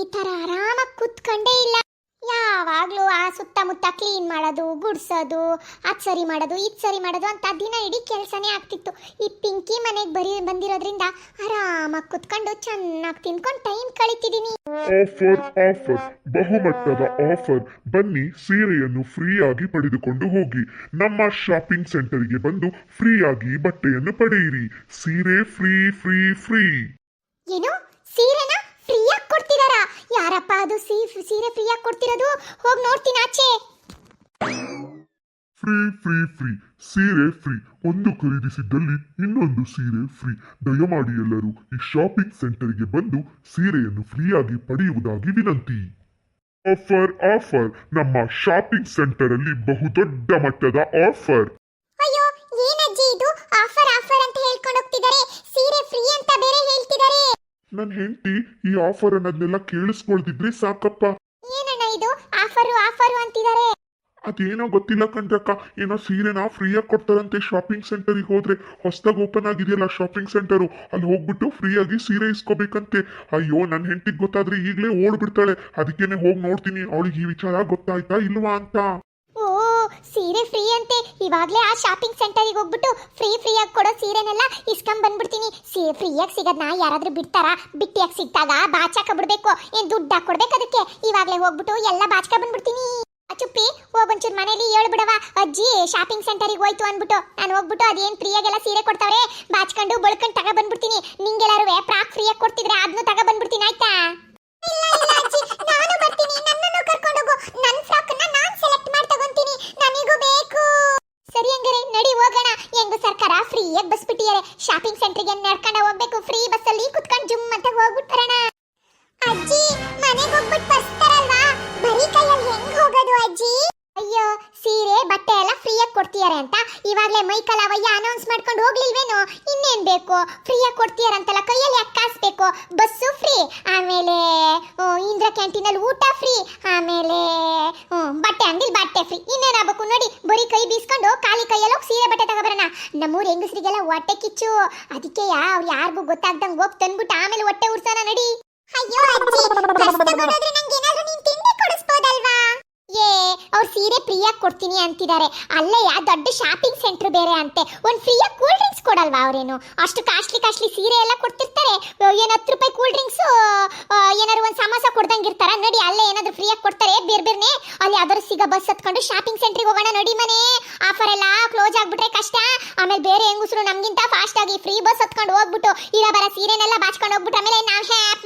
ಈ ತರ ಆರಾಮಾಗಿ ಕೂತ್ಕೊಂಡೇ ಇಲ್ಲ. ಯಾವಾಗ್ಲೂ ಆ ಸುತ್ತಮುತ್ತ ಕ್ಲೀನ್ ಮಾಡೋದು ಗುಡ್ಸೋದು ಅದ್ ಸರಿ ಮಾಡೋದು ಇದ್ ಸರಿ ಮಾಡೋದು ಅಂತ ದಿನ ಇಡೀ ಕೆಲಸನೇ ಆಗ್ತಿತ್ತು. ಈ ಪಿಂಕಿ ಮನೆಗೆ ಬರೀ ಬಂದಿರೋದ್ರಿಂದ ಆರಾಮಾಗಿ ಕುತ್ಕೊಂಡು ಚೆನ್ನಾಗಿ ತಿನ್ಕೊಂಡು ಟೈಮ್ ಕಳಿತಿದ್ದೀನಿ ಆಫರ್ ಆಫರ್ ಬಹುಮಟ್ಟದ ಆಫರ್ ಬನ್ನಿ ಸೀರೆಯನ್ನು ಫ್ರೀಯಾಗಿ ಪಡೆದುಕೊಂಡು ಹೋಗಿ. ನಮ್ಮ ಶಾಪಿಂಗ್ ಸೆಂಟರ್ಗೆ ಬಂದು ಫ್ರೀಯಾಗಿ ಬಟ್ಟೆಯನ್ನು ಪಡೆಯಿರಿ. ಸೀರೆ ಫ್ರೀ ಫ್ರೀ ಫ್ರೀ ಏನು? ಸೀರೆನ? ಕೊಡ್ತಿದಾರಾ ಯಾರಪ್ಪ ಅದು ಸೀರೆ ಫ್ರೀಯಾಗಿ ಕೊಡ್ತಿರೋದು? ಹೋಗಿ ನೋಡ್ತೀನಿ ಆಚೆ. ಫ್ರೀ ಫ್ರೀ ಫ್ರೀ, ಸೀರೆ ಫ್ರೀ. ಒಂದು ಖರೀದಿಸಿದ್ದಲ್ಲಿ ಇನ್ನೊಂದು ಸೀರೆ ಫ್ರೀ. ದಯಮಾಡಿ ಎಲ್ಲರೂ ಈ ಶಾಪಿಂಗ್ ಸೆಂಟರ್ಗೆ ಬಂದು ಸೀರೆಯನ್ನು ಫ್ರೀಯಾಗಿ ಪಡೆಯುವುದಾಗಿ ವಿನಂತಿ. Offer offer. ನಮ್ಮ ಶಾಪಿಂಗ್ ಸೆಂಟರ್ ಅಲ್ಲಿ ಬಹುದೊಡ್ಡ ಮಟ್ಟದ ಆಫರ್ ಅಯ್ಯೋ ಏನಜ್ಜಿ ಇದು ಆಫರ್ ಆಫರ್ ಅಂತ ಹೇಳ್ಕೊಂಡು ಹೋಗ್ತಿದ್ದಾರೆ ಸೀರೆ ಫ್ರೀ ಅಂತ ಬೇರೆ ಹೇಳ್ತಿದ್ದಾರೆ ನನ್ನ ಹೆಂಡತಿ ಈ ಆಫರ್ ಅನ್ನೋದನ್ನೆಲ್ಲ ಕೇಳಿಸ್ಕೊಳ್ತಿದ್ರೆ ಸಾಕಪ್ಪ. ಏನಣ್ಣ ಇದು? ಆಫರು ಆಫರು ಅಂತಿದ್ದಾರೆ ಅದೇನೋ ಗೊತ್ತಿಲ್ಲ ಕಣ್ರಕ್ಕ ಏನೋ ಸೀರೆನ ಫ್ರೀಯಾಗಿ ಕೊಡ್ತಾರಂತೆ ಶಾಪಿಂಗ್ ಸೆಂಟರ್ಗೆ ಹೋದ್ರೆ. ಹೊಸದಾಗಿ ಓಪನ್ ಆಗಿದೆಯಲ್ಲ ಶಾಪಿಂಗ್ ಸೆಂಟರ್ ಅಲ್ಲಿ ಹೋಗ್ಬಿಟ್ಟು ಫ್ರೀಯಾಗಿ ಸೀರೆ ಇಸ್ಕೋಬೇಕಂತೆ. ಅಯ್ಯೋ ನನ್ನ ಹೆಂಡತಿಗೆ ಗೊತ್ತಾದ್ರೆ ಈಗಲೇ ಓಡ್ಬಿಡ್ತಾಳೆ. ಅದಕ್ಕೇನೆ ಹೋಗಿ ನೋಡ್ತೀನಿ. ಅವಳಿಗೆ ಈ ವಿಚಾರ ಗೊತ್ತಾಯ್ತಾ ಇಲ್ವಾ ಅಂತ. ಸೀರೆ ಫ್ರೀ ಅಂತೆ. ಇವಾಗಲೇ ಆ ಶಾಪಿಂಗ್ ಸೆಂಟರಿಗೆ ಹೋಗ್ಬಿಟ್ಟು ಫ್ರೀ ಫ್ರೀಯಾಗಿ ಕೊಡೋ ಸೀರೆನೆಲ್ಲ ಇಸ್ಕೊಂಡ್ ಬಂದ್ಬಿಡ್ತೀನಿ. ಸೀ ಫ್ರೀಯಾಗಿ ಸಿಗೋದ್ನ ಯಾರಾದರೂ ಬಿಡ್ತಾರಾ? ಬಿಟ್ಟಿಯಾಗಿ ಸಿಕ್ಕಾಗ ಬಾಚಾಕ ಬಿಡಬೇಕು ಏನ್ ದುಡ್ಡು ಹಾಕೊಡ್ಬೇಕು ಅದಕ್ಕೆ? ಇವಾಗಲೇ ಹೋಗ್ಬಿಟ್ಟು ಎಲ್ಲ ಬಾಚಕ ಬಂದ್ಬಿಡ್ತೀನಿ. ಚುಪ್ಪಿ ಹೋಗೊಂಚೂರು ಮನೇಲಿ ಹೇಳ್ಬಿಡವ ಅಜ್ಜಿ ಶಾಪಿಂಗ್ ಸೆಂಟರಿಗೆ ಹೋಯ್ತು ಅಂದ್ಬಿಟ್ಟು. ನಾನು ಹೋಗ್ಬಿಟ್ಟು ಅದೇನ್ ಫ್ರೀಯಾಗೆಲ್ಲ ಸೀರೆ ಕೊಡ್ತಾವ್ರೆ? ಬಾಚ್ಕೊಂಡು ಬಳ್ಕೊಂಡು ತಗ ಬಂದ್ಬಿಡ್ತೀನಿ. ನಿಂಗೆಲ್ಲಾರು ಫ್ರಾಕ್ ಫ್ರೀಯಾಗಿ ಕೊಡ್ತಿದ್ರೆ ಅದನ್ನು ತಗ ಬಂದ್ಬಿಡ್ತೀನಿ, ಆಯ್ತಾ ಇಲ್ಲ ಇಲ್ಲ ಅಜ್ಜಿ ನಾನು ಬರ್ತೀನಿ ನನ್ನನ್ನು ಕರ್ಕೊಂಡು ಹೋಗು ನನ್ನ ಫ್ರಾಕ್ ಅನ್ನ ನಾನು ಸೆಲೆಕ್ಟ್ ಮಾಡಿ ತಗೊಂತೀನಿ ನನಗೂ ಬೇಕು ಸರಿ ಹಂಗಾರೆ ನಡಿ ಹೋಗೋಣ ಹೆಂಗು ಬಸ್ ಬಿಟ್ಟಿದ್ದಾರೆ ಶಾಪಿಂಗ್ ಸೆಂಟರ್ಗೆ ನಡ್ಕೊಂಡು ಹೋಗ್ಬೇಕು. ಫ್ರೀ ಬಸ್ ಅಲ್ಲಿ ಕುತ್ಕೊಂಡು ಜುಮ್ ಅಂತ ಹೋಗ್ಬಿಟ್ಟು ಬರೋಣ. ಅಜ್ಜಿ, ಮನೆಗೆ ಹೋಗ್ಬಿಟ್ಟು ಬರ್ತಾರಲ್ವಾ ಬರೀ ಕೈಯಲ್ಲಿ ಹೆಂಗ್ ಹೋಗೋದು ಅಜ್ಜಿ? ಅಯ್ಯೋ, ಸೀರೆ, ಬಟ್ಟೆ ಎಲ್ಲ ಫ್ರೀಯಾಗಿ ಕೊಡ್ತೀಯಾರೆ ಅಂತ. ಇವಾಗಲೇ ಮೈಕಲವಯ್ಯ ಅನೌನ್ಸ್ ಮಾಡ್ಕೊಂಡು ಹೋಗ್ಲಿಲ್ವೇನೋ? ಇನ್ನೇನ್ ಬೇಕು? ಫ್ರೀಯಾಗಿ ಕೊಡ್ತೀಯಾರಂತಲ್ಲ ಕೈಯಲ್ಲಿ ಯಾಕೆ ಕಾಸ್ಬೇಕು? ಬಸ್ಸು ಫ್ರೀ ಆಮೇಲೆ ಇಂದ್ರ ಕ್ಯಾಂಟೀನಲ್ಲಿ ಊಟ ಫ್ರೀ ಆಮೇಲೆ ಬಟ್ಟೆ ಅಂಗಡಿ ಬಟ್ಟೆ ಫ್ರೀ ಇನ್ನೇನಾಗಬೇಕು ನೋಡಿ? ಬರೀ ಕೈ ಬೀಸ್ಕೊಂಡು ಖಾಲಿ ಕೈಯಲ್ಲಿ ಹೋಗಿ ಸೀರೆ ನಮ್ಮೂರ್ ಹೆಂಗಸರಿಗೆಲ್ಲ ಹೊಟ್ಟೆ ಕಿಚ್ಚು. ಅದಕ್ಕೆ ಅವ್ರು ಯಾರಿಗೂ ಗೊತ್ತಾಗ್ದಂಗೆ ಹೋಗಿ ತಂದ್ಬಿಟ್ಟು ಆಮೇಲೆ ಹೊಟ್ಟೆ ಉರ್ಸೋಣ ನಡಿ. ಅಯ್ಯೋ ಅಜ್ಜಿ, ಕಷ್ಟ ತಗೊಂಡೋದ್ರೆ ನಂಗೆ ಏನಾದ್ರೂ ನೀನ್ ತಿಂಡಿ ಕೊಡಿಸ್ಬೋದಲ್ವಾ? ಏ, ಅವ್ರು ಸೀರೆ ಫ್ರೀಯಾಗಿ ಕೊಡ್ತೀನಿ ಅಂತಿದ್ದಾರೆ ಅಲ್ಲೇ ಯಾ, ದೊಡ್ಡ ಶಾಪಿಂಗ್ ಸೆಂಟರ್ ಬೇರೆ ಅಂತೆ. ಒಂದು ಫ್ರೀಯಾಗಿ ಕೂಲ್ ಡ್ರಿಂಕ್ಸ್ ಕೊಡಲ್ವಾ ಅವರೇನು? ಅಷ್ಟು ಕಾಸ್ಟ್ಲಿ ಕಾಸ್ಟ್ಲಿ ಸೀರೆ ಎಲ್ಲ ಕೊಡ್ತಿರ್ತಾರೆ. ಏನು ಹತ್ತು ರೂಪಾಯಿ ಕೂಲ್ ಡ್ರಿಂಕ್ಸ್ ಏನಾದ್ರು ಒಂದು ಸಮೋಸ ಕೊಡ್ದಂಗೆ ಇರ್ತಾರ? ನಡಿ, ಅಲ್ಲೇ ಏನಾದರೂ ಫ್ರೀಯಾಗಿ ಕೊಡ್ತಾರೆ. ಬೇರೆ ಬೇರೆ ಅಲ್ಲಿ ಯಾವ್ದಾದ್ರು ಸಿಗ ಬಸ್ ಹತ್ಕೊಂಡು ಶಾಪಿಂಗ್ ಸೆಂಟ್ರಿಗೆ ಹೋಗೋಣ ನಡಿ ಮನೆ. ಆಫರ್ ಎಲ್ಲ ಕ್ಲೋಸ್ ಆಗಿಬಿಟ್ರೆ ಕಷ್ಟ. ಆಮೇಲೆ ಬೇರೆ ಹೆಂಗಸರು ನಮಗಿಂತ ಫಾಸ್ಟ್ ಆಗಿ ಫ್ರೀ ಬಸ್ ಹತ್ಕೊಂಡು ಹೋಗ್ಬಿಟ್ಟು, ಇರ ಬರ ಸೀರೆನೆಲ್ಲ ಬಾಚ್ಕೊಂಡು ಹೋಗ್ಬಿಟ್ಟು, ಆಮೇಲೆ ನಾವು ಹ್ಯಾಪ್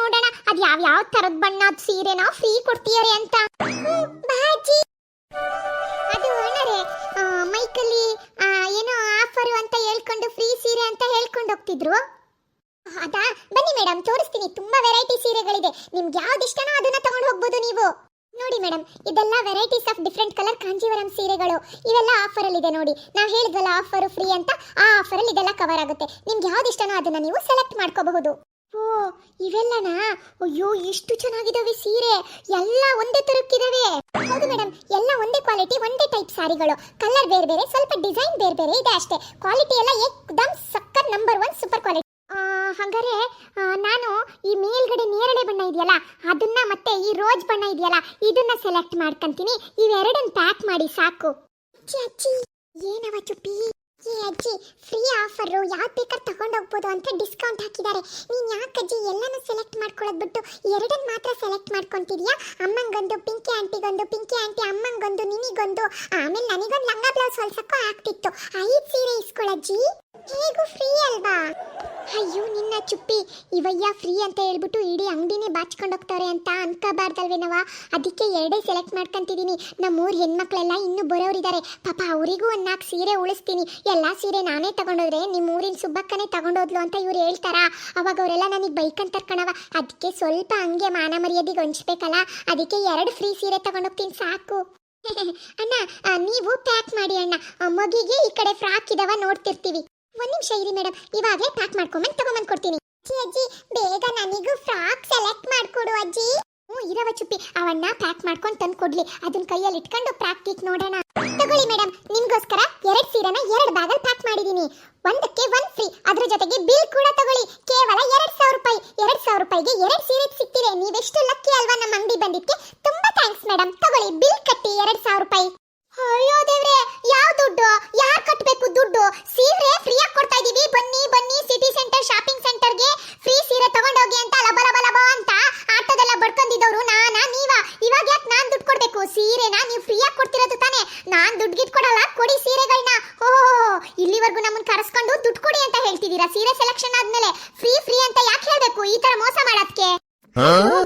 ನೋಡೋಣ. ಅದ್ ಯಾವ ಯಾವ ತರದ ಬಣ್ಣದ ಸೀರೆನ? ಫ್ರೀ ಕೊಡ್ತೀಯಾರೆ ಅಂತ. ಹ್ಮ್, ಅದು ಅಣ್ಣರೇ ಮೈಕಲ್ಲಿ ಏನೋ ಆಫರ್ ಅಂತ ಹೇಳ್ಕೊಂಡು ಫ್ರೀ ಸೀರೆ ಅಂತ ಹೇಳ್ಕೊಂಡು ಹೋಗ್ತಿದ್ರು. ಅದಾ? ಬನ್ನಿ ಮೇಡಮ್ ತೋರಿಸ್ತೀನಿ. ತುಂಬಾ ವೆರೈಟಿ ಸೀರೆಗಳಿದೆ. ನಿಮ್ಗೆ ಯಾವ್ದು ಇಷ್ಟನೋ ಅದನ್ನ ತಗೊಂಡು ಹೋಗ್ಬೋದು ನೀವು. ನೋಡಿ ಮೇಡಮ್ ಇದೆಲ್ಲ varieties of different colour Kanjeevaram ಸೀರೆಗಳು. ಇವೆಲ್ಲ ಆಫರ್ ಅಲ್ಲಿ ಇದೆ ನೋಡಿ. ನಾವು ಹೇಳಿದ್ವಲ್ಲ ಆಫರ್ ಫ್ರೀ ಅಂತ. ಆ ಆಫರ್ ಅಲ್ಲಿ ಇದೆಲ್ಲ ಕವರ್ ಆಗುತ್ತೆ. ನಿಮ್ಗೆ ಯಾವ್ದು ಇಷ್ಟನೋ ಅದನ್ನ ನೀವು ಸೆಲೆಕ್ಟ್ ಮಾಡ್ಕೋಬಹುದು. ಓ, ಇವೆಲ್ಲನಾ? ಅಯ್ಯೋ ಎಷ್ಟು ಚೆನ್ನಾಗಿದಾವೆ ಸೀರೆ. ಎಲ್ಲ ಒಂದೇ ತರಕ್ಕಿದಾವೆ. ಹೌದು ಮೇಡಮ್ ಎಲ್ಲ ಒಂದೇ ಕ್ವಾಲಿಟಿ ಒಂದೇ ಟೈಪ್ ಸಾರಿಗಳು. ಕಲರ್ ಬೇರೆ ಬೇರೆ, ಸ್ವಲ್ಪ ಡಿಸೈನ್ ಬೇರೆ ಬೇರೆ ಇದೆ ಅಷ್ಟೇ. ಕ್ವಾಲಿಟಿ ಎಲ್ಲ ಏಕ್ದಮ್ ಸಕ್ಕರ್ ನಂಬರ್ ಒನ್ ಸೂಪರ್ ಕ್ವಾಲಿಟಿ ಹಾಗಾದ್ರೆ ನಾನು ಈ ಮೇಲ್ಗಡೆ ನೇರಳೆ ಬಣ್ಣ ಇದೆಯಲ್ಲ, ಅದನ್ನ ಮತ್ತೆ ಈ ರೋಜ್ ಬಣ್ಣ ಇದೆಯಲ್ಲ, ಇದನ್ನ ಸೆಲೆಕ್ಟ್ ಮಾಡ್ಕೊಂತೀನಿ. ಇವೆರಡನ್ನ ಪ್ಯಾಕ್ ಮಾಡಿ ಸಾಕು. ಅಜ್ಜಿ ಅಜ್ಜಿ, ಏನವ ಚುಪ್ಪಿ? ಅಜ್ಜಿ ಆಫರ್ ಯಾವ್ದು ಬೇಕಾದ್ರೆ ತಗೊಂಡೋಗ್ಬೋದು ಅಂತ ಡಿಸ್ಕೌಂಟ್ ಹಾಕಿದ್ದಾರೆ. ನೀನ್ ಯಾಕಜ್ಜಿ ಎಲ್ಲಾನು ಸೆಲೆಕ್ಟ್ ಮಾಡ್ಕೊಳ್ಳೋದು ಬಿಟ್ಟು ಎರಡನ್ನ ಮಾತ್ರ ಸೆಲೆಕ್ಟ್ ಮಾಡ್ಕೊಂತಿದ್ಯಾ? ಅಮ್ಮಂಗೊಂದು, ಪಿಂಕಿ ಆಂಟಿಗೊಂದು, ಪಿಂಕಿ ಆಂಟಿ ಅಮ್ಮಂಗೊಂದು, ನಿನಿಗೊಂದು. ಆಮೇಲೆ ನನಗೊಂದು ಲಂಗ ಬ್ಲೌಸ್ ಹೊಲ್ಸಕ್ಕೂ ಆಗ್ತಿತ್ತು. ಐದು ಸೀರೆ ಇಸ್ಕೊಳಜ್ಜಿ ಹೇಗೂ ಫ್ರೀ ಅಲ್ವಾ? ಅಯ್ಯೋ ನಿನ್ನ ಚುಪ್ಪಿ. ಇವಯ್ಯ ಫ್ರೀ ಅಂತ ಹೇಳ್ಬಿಟ್ಟು ಇಡೀ ಅಂಗಡಿನೇ ಬಾಚ್ಕೊಂಡು ಹೋಗ್ತಾರೆ ಅಂತ ಅನ್ಕೋಬಾರ್ದಲ್ವೇನವ ಅದಕ್ಕೆ ಎರಡೇ ಸೆಲೆಕ್ಟ್ ಮಾಡ್ಕೊಂತಿದ್ದೀನಿ ನಮ್ಮೂರ್ ಹೆಣ್ಮಕ್ಳೆಲ್ಲ ಇನ್ನೂ ಬರೋರಿದ್ದಾರೆ ಪಾಪ ಅವರಿಗೂ ಒಂದು ನಾಲ್ಕು ಸೀರೆ ಉಳಿಸ್ತೀನಿ. ಎಲ್ಲ ಸೀರೆ ನಾನೇ ತಗೊಂಡೋದ್ರೆ ನಿಮ್ಮ ಊರಿನ ಸುಬ್ಬಕ್ಕನೇ ತಗೊಂಡೋದ್ಲು ಅಂತ ಇವ್ರು ಹೇಳ್ತಾರಾ? ಅವಾಗ ಅವರೆಲ್ಲ ನನಗೆ ಬೈಕಂತ ಕಣವ ಅದಕ್ಕೆ ಸ್ವಲ್ಪ ಹಂಗೆ ಮಾನ ಮರ್ಯಾದೆಗೆ ಹೊಂಚ್ಬೇಕಲ್ಲ ಅದಕ್ಕೆ ಎರಡು ಫ್ರೀ ಸೀರೆ ತಗೊಂಡೋಗ್ತೀನಿ ಸಾಕು. ಅಣ್ಣ ನೀವು ಪ್ಯಾಕ್ ಮಾಡಿ ಅಣ್ಣ. ಮಗಿಗೆ ಈ ಕಡೆ ಫ್ರಾಕ್ ಇದಾವ ನೋಡ್ತಿರ್ತೀವಿ. ಒಂದ್ ನಿಮಿಷ ಇರಿ ಮೇಡಮ್ ಇವಾಗಲೇ ಪ್ಯಾಕ್ ಮಾಡ್ಕೊಂಬಂದು ತಗೊಂಬಂದು ಕೊಡ್ತೀನಿ. ಅಜ್ಜಿ ಅಜ್ಜಿ, ಬೇಗ ನನಗೂ ಫ್ರಾಕ್ ಸೆಲೆಕ್ಟ್ ಮಾಡ್ಕೊಡು ಅಜ್ಜಿ. ಹ್ಞೂ, ಇರವ ಚುಪ್ಪಿ. ಅವನ್ನ ಪ್ಯಾಕ್ ಮಾಡ್ಕೊಂಡು ತಂದು ಕೊಡ್ಲಿ. ಅದನ್ನ ಕೈಯಲ್ಲಿ ಇಟ್ಕೊಂಡು ಪ್ರಾಕ್ಟಿಕ್ ನೋಡೋಣ. ತಗೊಳ್ಳಿ ಮೇಡಮ್ ನಿಮ್ಗೋಸ್ಕರ ಎರಡು ಸೀರೆನ ಎರಡು ಬ್ಯಾಗಲ್ಲಿ ಪ್ಯಾಕ್ ಮಾಡಿದೀನಿ. ಒಂದಕ್ಕೆ ಒನ್ ಫ್ರೀ ಅದ್ರ ಜೊತೆಗೆ ಬಿಲ್ ಕೂಡ ತಗೊಳ್ಳಿ. ಕೇವಲ ಎರಡ್ ಸಾವಿರ ರೂಪಾಯಿ. ಎರಡ್ ಸಾವಿರ ರೂಪಾಯಿಗೆ ಎರಡು ಸೀರೆ ಸಿಕ್ತಿದೆ ನೀವೆಷ್ಟು ಲಕ್ಕಿ ಅಲ್ವಾ? ನಮ್ಮ ಅಂಗಡಿ ಬಂದಿದ್ದಕ್ಕೆ. ತುಂಬಾ ಥ್ಯಾಂಕ್ಸ್ ಮೇಡಮ್ ತಗೊಳ್ಳಿ. ಬಿಲ್ ಕಟ್ಟಿ ಎರಡ್ ಸಾವಿರ ರೂಪಾಯಿ. ಅಯ್ಯೋ ದೇವ್ರೆ ಯಾವ ದುಡ್ಡು ಯಾರ್ ಕಟ್ಬೇಕು ದುಡ್ಡು ಸೀರೆ ಫ್ರೀಯಾಗಿ ಕೊಡ್ತಾ ಇದೀವಿ ಬನ್ನಿ ಬನ್ನಿ ಸಿಟಿ ಸೆಂಟರ್ ಶಾಪಿಂಗ್ ಸೆಂಟರ್ಗೆ ಫ್ರೀ ಸೀರೆ ತಗೊಂಡೋಗಿ ಅಂತ ಲಬ ಲಬ ಲಬ ಅಂತ ಆಟೋದೆಲ್ಲ ಬಡ್ಕೊಂಡಿದ್ದವ್ರು ನಾನಾ ನೀವ ಇವಾಗ ಯಾಕೆ ನಾನ್ ದುಡ್ಡು ಕೊಡ್ಬೇಕು ಸೀರೆನ ನೀವು ಫ್ರೀಯಾಗಿ ಕೊಡ್ತಿರೋದು ತಾನೇ ನಾನ್ ದುಡ್ಡು ಗಿಟ್ ಕೊಡಲ್ಲ ಕೊಡಿ ಸೀರೆಗಳನ್ನ ಓ ಇಲ್ಲಿವರೆಗೂ ನಮ್ಮನ್ನ ಕರೆಸ್ಕೊಂಡು ದುಡ್ಡು ಕೊಡಿ ಅಂತ ಹೇಳ್ತಿದ್ದೀರಾ? ಸೀರೆ ಸೆಲೆಕ್ಷನ್ ಆದ್ಮೇಲೆ ಫ್ರೀ ಫ್ರೀ ಅಂತ ಯಾಕೆ ಹೇಳ್ಬೇಕು? ಈ ತರ ಮೋಸ ಮಾಡೋದಕ್ಕೆ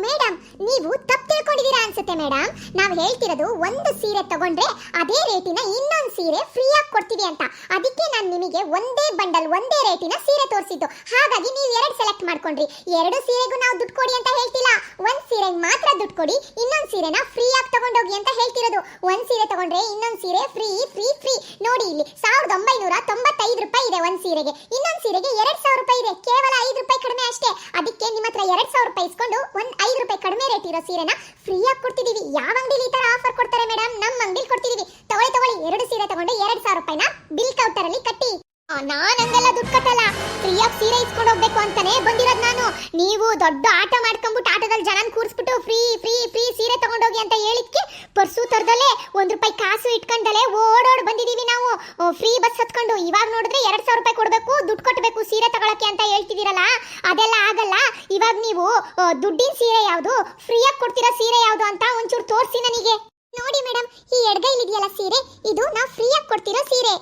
ಮೇಡಮ್ ನೀವು ತಪ್ಪು ತಿಳ್ಕೊಂಡಿದ್ದೀರಾ ಅನ್ಸುತ್ತೆ ಮೇಡಮ್ ನಾವು ಹೇಳ್ತಿರೋದು ಒಂದು ಸೀರೆ ತಗೊಂಡ್ರೆ ಅದೇ ರೇಟಿನ ಇನ್ನೊಂದು ಸೀರೆ ಫ್ರೀಯಾಗಿ ಕೊಡ್ತೀವಿ ಅಂತ. ಅದಕ್ಕೆ ನಾನು ನಿಮಗೆ ಒಂದೇ ಬಂಡಲ್, ಒಂದೇ ರೇಟಿನ ಸೀರೆ ತೋರಿಸಿದ್ದು. ಹಾಗಾಗಿ ನೀವು ಎರಡು ಸೆಲೆಕ್ಟ್ ಮಾಡ್ಕೊಂಡ್ರಿ. ಎರಡು ಸೀರೆಗೂ ನಾವು ದುಡ್ಡು ಕೊಡಿ ಅಂತ ಹೇಳ್ತಿಲ್ಲ. ಒಂದು ಸೀರೆಗೆ ಮಾತ್ರ ದುಡ್ಡು ಕೊಡಿ, ಇನ್ನೊಂದು ಸೀರೆನ ಫ್ರೀಯಾಗಿ ತಗೊಂಡೋಗಿ ಅಂತ ಹೇಳ್ತಿರೋದು. ಒಂದು ಸೀರೆ ತಗೊಂಡ್ರೆ ಇನ್ನೊಂದು ಸೀರೆ ಫ್ರೀ ಫ್ರೀ ಫ್ರೀ. ನೋಡಿ ಇಲ್ಲಿ, ಸಾವಿರದ ಒಂಬೈನೂರ ತೊಂಬತ್ತೈದು ರೂಪಾಯಿ ಇದೆ ಒಂದು ಸೀರೆಗೆ. ಇನ್ನೊಂದು ಸೀರೆಗೆ ಎರಡ್ ಸಾವಿರ ರೂಪಾಯಿ ಇದೆ. ಕೇವಲ ಐದು ರೂಪಾಯಿ ಕಡಿಮೆ ಅಷ್ಟೇ. ಅದಕ್ಕೆ ನಿಮ್ಮ ಹತ್ರ ಎರಡು ಸಾವಿರ ರೂಪಾಯಿ ಇಸ್ಕೊಂಡು ಒಂದು ಐದು ರೂಪಾಯಿ ಕಡಿಮೆ ರೇಟ್ ಇರೋ ಸೀರೆನ ಫ್ರೀಯಾಗಿ ಕೊಡ್ತಿದೀವಿ ಯಾವ ಅಂಗಡಿಲಿ ಈ ತರ ಆಫರ್ ಕೊಡ್ತಾರೆ ಮೇಡಮ್ ನಮ್ಮ ಅಂಗಡಿಲಿ ಕೊಡ್ತಿದೀವಿ ತಗೊಳ್ಳಿ ತಗೊಳ್ಳಿ ಎರಡು ಸೀರೆ ತಗೊಂಡು ಎರಡ್ ಸಾವಿರ ರೂಪಾಯಿನ ಬಿಲ್ ಕೌಂಟರ್ ಅಲ್ಲಿ ಕಟ್ಟಿ ಆ, ನಾನ್ ಹಂಗೆಲ್ಲ ದುಡ್ಡು ಕಟ್ಟಲ್ಲ. ಫ್ರೀಯಾಗಿ ಸೀರೆ ಇಸ್ಕೊಂಡು ಹೋಗ್ಬೇಕು ಅಂತಾನೆ ಬಂದಿರೋದು ನಾನು. ನೀವು ದೊಡ್ಡ ಆಟ ಮಾಡ್ಕೊಂಡ್ಬಿಟ್ಟು ಆಟೋದಲ್ಲಿ ಜನನ್ ಕೂರಿಸ್ಬಿಟ್ಟು ಫ್ರೀ ಫ್ರೀ ಫ್ರೀ ಸೀರೆ ತಗೊಂಡೋಗಿ ಅಂತ ಹೇಳಿದ್ಕೆ ಪರ್ಸು ತರದಲ್ಲೇ ಒಂದು ರೂಪಾಯಿ ಕಾಸು ಇಟ್ಕೊಂಡಲೆ ಓಡೋಡ್ ಬಂದಿದ್ದೀವಿ ನಾವು. ಫ್ರೀ ಬಸ್ ಹತ್ಕೊಂಡು ಇವಾಗ ನೋಡಿದ್ರೆ ಎರಡು ಸಾವಿರ ರೂಪಾಯಿ ಕೊಡಬೇಕು, ದುಡ್ಡು ಕಟ್ಟಬೇಕು ಸೀರೆ ತಗೊಳಕ್ಕೆ ಅಂತ ಹೇಳ್ತಿದ್ದೀರಲ್ಲ, ಅದೆಲ್ಲ ಆಗಲ್ಲ. ಇವಾಗ ನೀವು ದುಡ್ಡಿನ ಸೀರೆ ಯಾವುದು ಫ್ರೀಯಾಗಿ ಕೊಡ್ತಿರೋ ಸೀರೆ ಯಾವುದು ಅಂತ ಒಂಚೂರು ತೋರಿಸಿ ನನಗೆ. ನೋಡಿ ಮೇಡಮ್ ಈ ಎಡಗೈಲಿದೆಯಲ್ಲ ಸೀರೆ, ಇದು ನಾವು ಫ್ರೀಯಾಗಿ ಕೊಡ್ತಿರೋ ಸೀರೆ.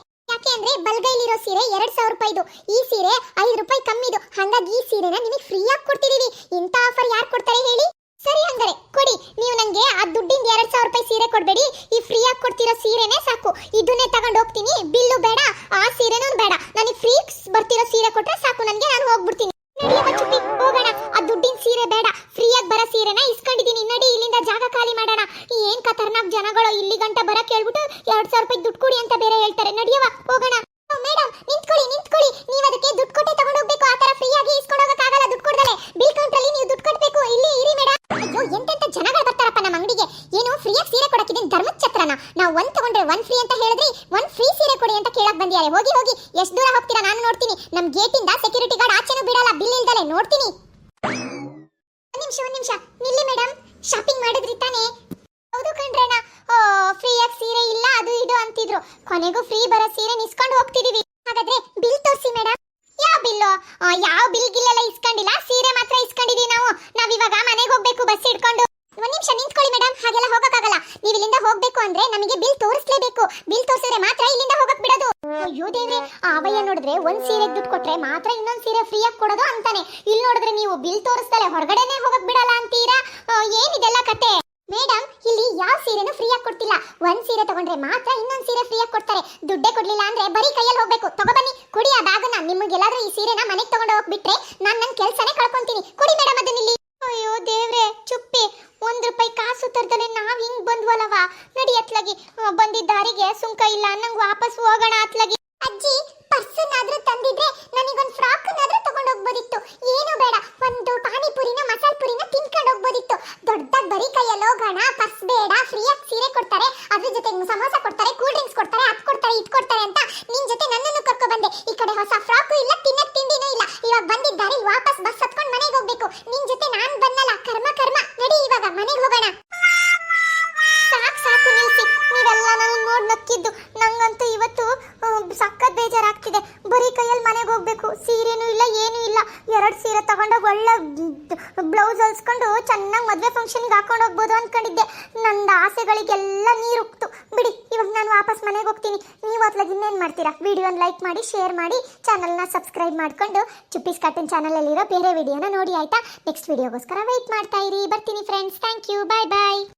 ಸೀರೆ ಎರಡು ಸಾವಿರ ರೂಪಾಯಿದು ಈ ಸೀರೆ ಐದು ರೂಪಾಯಿ ಕಮ್ಮಿದು. ಹಾಗಾಗಿ ಈ ಸೀರೆನ ನಿಮಗೆ ಫ್ರೀಯಾಗಿ ಕೊಡ್ತಿದ್ದೀವಿ ಇಂಥ ಆಫರ್ ಯಾರು ಕೊಡ್ತಾರೆ ಹೇಳಿ? ಸರಿ ಹಂಗಾರೆ, ಕೊಡಿ. ನೀವು ನನಗೆ ಆ ದುಡ್ಡಿಂದ ಎರಡ್ ಸಾವಿರ ರೂಪಾಯಿ ಸೀರೆ ಕೊಡ್ಬೇಡಿ. ಈ ಫ್ರೀಯಾಗಿ ಕೊಡ್ತಿರೋ ಸೀರೆನೇ ಸಾಕು. ಇದನ್ನೇ ತಗೊಂಡು ಹೋಗ್ತೀನಿ. ಬಿಲ್ಲು ಬೇಡ. ಆ ಸೀರೆನೂ ಬೇಡ. ನನಗೆ ಫ್ರೀ ಬರ್ತಿರೋ ಸೀರೆ ಕೊಟ್ರೆ ಸಾಕು. ನನಗೆ ನಾನು ಹೋಗ್ಬಿಡ್ತೀನಿ. ಒಂದ್ ಫ್ರೀ ಅಂತ ಹೇಳಿದ್ರಿ ಒನ್ ಫ್ರೀ ಸೀರೆ ಕೊಡಿ ಅಂತ ಕೇಳಕ್ ಬಂದಿದ್ದಾರೆ. ಹೋಗಿ ಹೋಗಿ. ಎಷ್ಟು ದೂರ ಹೋಗ್ತೀರಾ? ನಾನು ನೋಡ್ತೀನಿ. ನಮ್ ಗೇಟಿಂದ ಸೆಕ್ಯೂರಿಟಿ ಗಾರ್ಡ್ ಆಚೆನೂ ಬಿಡಲ್ಲ. ಬಿಲ್ ಇಲ್ದಲೆ ನೋಡ್ತೀನಿ. ಒಂದ್ ನಿಮಿಷ ಒಂದ್ ನಿಮಿಷ. ನಿಲ್ಲಿ ಮೇಡಮ್ ಶಾಪಿಂಗ್ ಮಾಡಿದ್ರಿ ತಾನೇ? ಹೌದು ಕಣ್ರಣ್ಣ. ಫ್ರೀಯಾಗಿ ಸೀರೆ ಇಲ್ಲ, ಅದು ಇದು ಅಂತಿದ್ರು. ಕೊನೆಗೂ ಫ್ರೀ ಬರೋ ಸೀರೆ ನಿಸ್ಕೊಂಡು ಹೋಗ್ತಿದೀವಿ ಹಾಗಾದ್ರೆ ಬಿಲ್ ತೋರಿಸಿ ಮೇಡಮ್ ಯಾವ ಬಿಲ್ಲು ಯಾವ ಬಿಲ್ ಗಿಲ್ಲೆಲ್ಲ ಇಸ್ಕೊಂಡಿಲ್ಲ ಸೀರೆ ಮಾತ್ರ ಇಸ್ಕೊಂಡಿದೀವಿ ನಾವು ನಾವ್ ಇವಾಗ ಮನೆಗೆ ಹೋಗ್ಬೇಕು ಬಸ್ ಹಿಡ್ಕೊಂಡು ಒಂದ್ ನಿಮಿಷ ನಿಂತ್ಕೊಳ್ಳಿ ಮೇಡಮ್ ಹಾಗೆಲ್ಲ ಹೋಗಕ್ಕಾಗಲ್ಲ ನೀವು ಇಲ್ಲಿಂದ ಹೋಗ್ಬೇಕು ಅಂದ್ರೆ ನಮಗೆ ಬಿಲ್ ತೋರಿಸ್ಲೇಬೇಕು. ಬಿಲ್ ತೋರಿಸಿದ್ರೆ ಮಾತ್ರ ಇಲ್ಲಿಂದ ಹೋಗಕ್ ಬಿಡೋದು. ಅಯ್ಯೋ ದೇವ್ರೆ, ಆ ಅವಯ್ಯ ನೋಡಿದ್ರೆ ಒಂದ್ ಸೀರೆ ದುಡ್ಡು ಕೊಟ್ರೆ ಮಾತ್ರ ಇನ್ನೊಂದ್ ಸೀರೆ ಫ್ರೀ ಆಗಿ ಕೊಡೋದು ಅಂತಾನೆ. ಇಲ್ಲಿ ನೋಡಿದ್ರೆ ನೀವು ಬಿಲ್ ತೋರಿಸ್ದಲೆ ಹೊರಗಡೆನೆ ಹೋಗಕ್ ಬಿಡಲ್ಲ ಅಂತೀರಾ? ಏನಿದೆಲ್ಲ ಕತೆ? ಮೇಡಮ್ ಇಲ್ಲಿ ಯಾವ ಸೀರೆನೂ ಫ್ರೀ ಆಗಿ ಕೊಡ್ತಿಲ್ಲ. ಒಂದ್ ಸೀರೆ ತಗೊಂಡ್ರೆ ಮಾತ್ರ ಇನ್ನೊಂದ್ ಸೀರೆ ಫ್ರೀ ಆಗಿ ಕೊಡ್ತಾರೆ. ದುಡ್ಡೇ ಕೊಡ್ಲಿಲ್ಲ ಅಂದ್ರೆ ಬರೀ ಕೈಯಲ್ಲಿ ಹೋಗ್ಬೇಕು. ತಗೊಬನ್ನಿ ಕೊಡಿ ಆ ಬ್ಯಾಗನ್ನ ನಿಮಗೆಲ್ಲಾದ್ರೂ ಈ ಸೀರೆನ ಮನೆಗೆ ತಗೊಂಡು ಹೋಗ್ಬಿಟ್ರೆ ನಾನ್ ನನ್ನ ಕೆಲ್ಸನೇ ಕಳ್ಕೊಂತೀನಿ. ಕೊಡಿ ಮೇಡಮ್ ಅದನ್ನ ಇಲ್ಲಿ ಅಯ್ಯೋ ದೇವ್ರೆ, ಚುಪ್ಪಿ. ಒಂದ್ ರೂಪಾಯಿ ಕಾಸು ತರ್ದಲೆ ನಾವ್ ಹಿಂಗ್ ಬಂದ್ವಲ್ಲವ ನಡಿ ಅತ್ಲಗಿ. ಬಂದಿದ್ದಾರಿಗೆ ಬಂದಿದ್ದ ದಾರಿಗೆ ಸುಂಕ ಇಲ್ಲ. ನಂಗೆ ವಾಪಸ್ ಹೋಗೋಣ ಅತ್ಲಗಿ. ಅಜ್ಜಿ ಪರ್ಸನ್ನಾದ್ರೂ ತಂದಿದ್ರೆ ಹಾಕೊಂಡು ಹೋಗ್ಬೋದು ಅನ್ಕೊಂಡಿದ್ದೆ. ನನ್ನ ಆಸೆಗಳಿಗೆಲ್ಲ ನೀರು ಉಕ್ತು ಬಿಡಿ, ಇವಾಗ ನಾನು ವಾಪಸ್ ಮನೆಗೆ ಹೋಗ್ತೀನಿ. ನೀವು ಅತ್ಲಾಗ ಇನ್ನೇನು ಮಾಡ್ತೀರಾ? ವಿಡಿಯೋನ ಲೈಕ್ ಮಾಡಿ, ಶೇರ್ ಮಾಡಿ, ಚಾನಲ್ನ ಸಬ್ಸ್ಕ್ರೈಬ್ ಮಾಡ್ಕೊಂಡು ಚುಪ್ಪೀಸ್ ಕಾರ್ಟೂನ್ ಚಾನಲಲ್ಲಿರೋ ಬೇರೆ ವಿಡಿಯೋನ ನೋಡಿ, ಆಯ್ತಾ? ನೆಕ್ಸ್ಟ್ ವಿಡಿಯೋಗೋಸ್ಕರ ವೆಯ್ಟ್ ಮಾಡ್ತಾ ಇರಿ. ಬರ್ತೀನಿ friends thank you bye bye